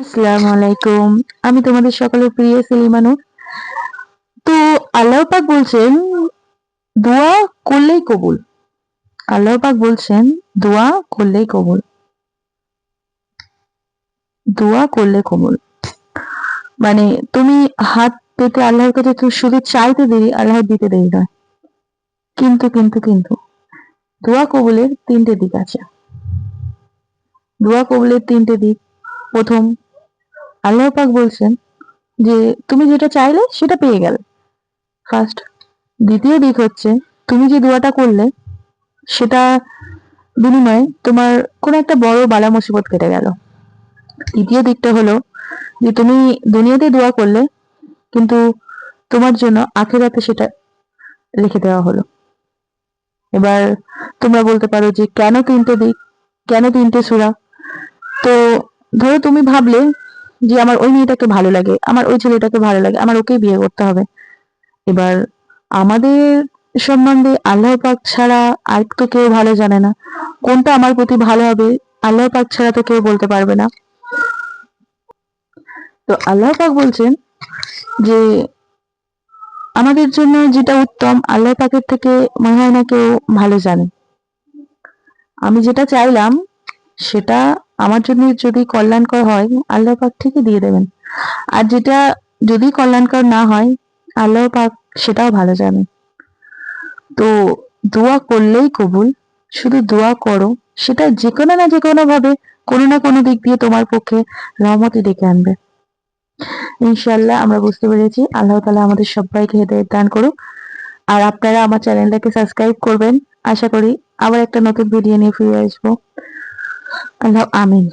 আসসালামু আমি তোমাদের সকলের প্রিয় সেলিমানু। তো আল্লাহ পাক বলছেন, দোয়া করলেই কবুল। আল্লাহ পাক বলছেন, দোয়া করলেই কবুল। দোয়া করলে কবুল। মানে তুমি হাত পেতে আল্লাহর কাছে তো শুধু চাইতে দেরি, আল্লাহ দিতে দেরি নয়। কিন্তু কিন্তু কিন্তু দোয়া কবুলের তিনটে দিক আছে। দোয়া কবুলের তিনটে দিক। প্রথম আল্লাহ পাক বলছেন যে, তুমি যেটা চাইলে সেটা পেয়ে গেলে। ফার্স্ট দ্বিতীয় দিক হচ্ছে, তুমি যে দোয়াটা করলে, সেটা বিনিময়ে তোমার কোনো একটা বড় বালা মুসিবত কেটে গেল। তৃতীয় দিকটা হলো যে, তুমি দুনিয়াতে দোয়া করলে, কিন্তু তোমার জন্য আখেরাতে সেটা লিখে দেওয়া হলো। এবার তোমরা বলতে পারো যে, কেন তিনটে দিক, কেন তিনটে সুরা? তো ধরো তুমি ভাবলে যে আমার ওই মেয়েটাকে ভালো লাগে, আমার ওই ছেলেটাকে ভালো লাগে, আমার ওকেই বিয়ে করতে হবে। এবার আমাদের সম্বন্ধে আল্লাহ পাক ছাড়া আর তো কেউ ভালো জানে না। কোনটা আমার প্রতি ভালো হবে, আল্লাহ পাক ছাড়া তো কেউ বলতে পারবে না। তো আল্লাহ পাক বলছেন যে আমাদের জন্য যেটা উত্তম, আল্লাহ পাকের থেকে মনে হয় না কেউ ভালো জানে। আমি যেটা চাইলাম, সেটা আমার জন্য যদি কল্যাণকর হয়, আল্লাহ পাক ঠিকই দিয়ে দেবেন। আর যেটা যদি কল্যাণকর না হয়, আল্লাহ পাক সেটাও ভালো জানে। তো দোয়া করলেই কবুল, শুধু দোয়া করো, সেটা যে কোনো না যে কোনো ভাবে কোনো না কোনো দিক দিয়ে তোমার পক্ষে রহমতি ডেকে আনবে। ইনশাল্লাহ আমরা বুঝতে পেরেছি, আল্লাহ তালা আমাদের সবাইকে হেদায়ত দান করুক। আর আপনারা আমার চ্যানেলটাকে সাবস্ক্রাইব করবেন। আশা করি আবার একটা নতুন ভিডিও নিয়ে ফিরে আসব। আল্লাহ আমিন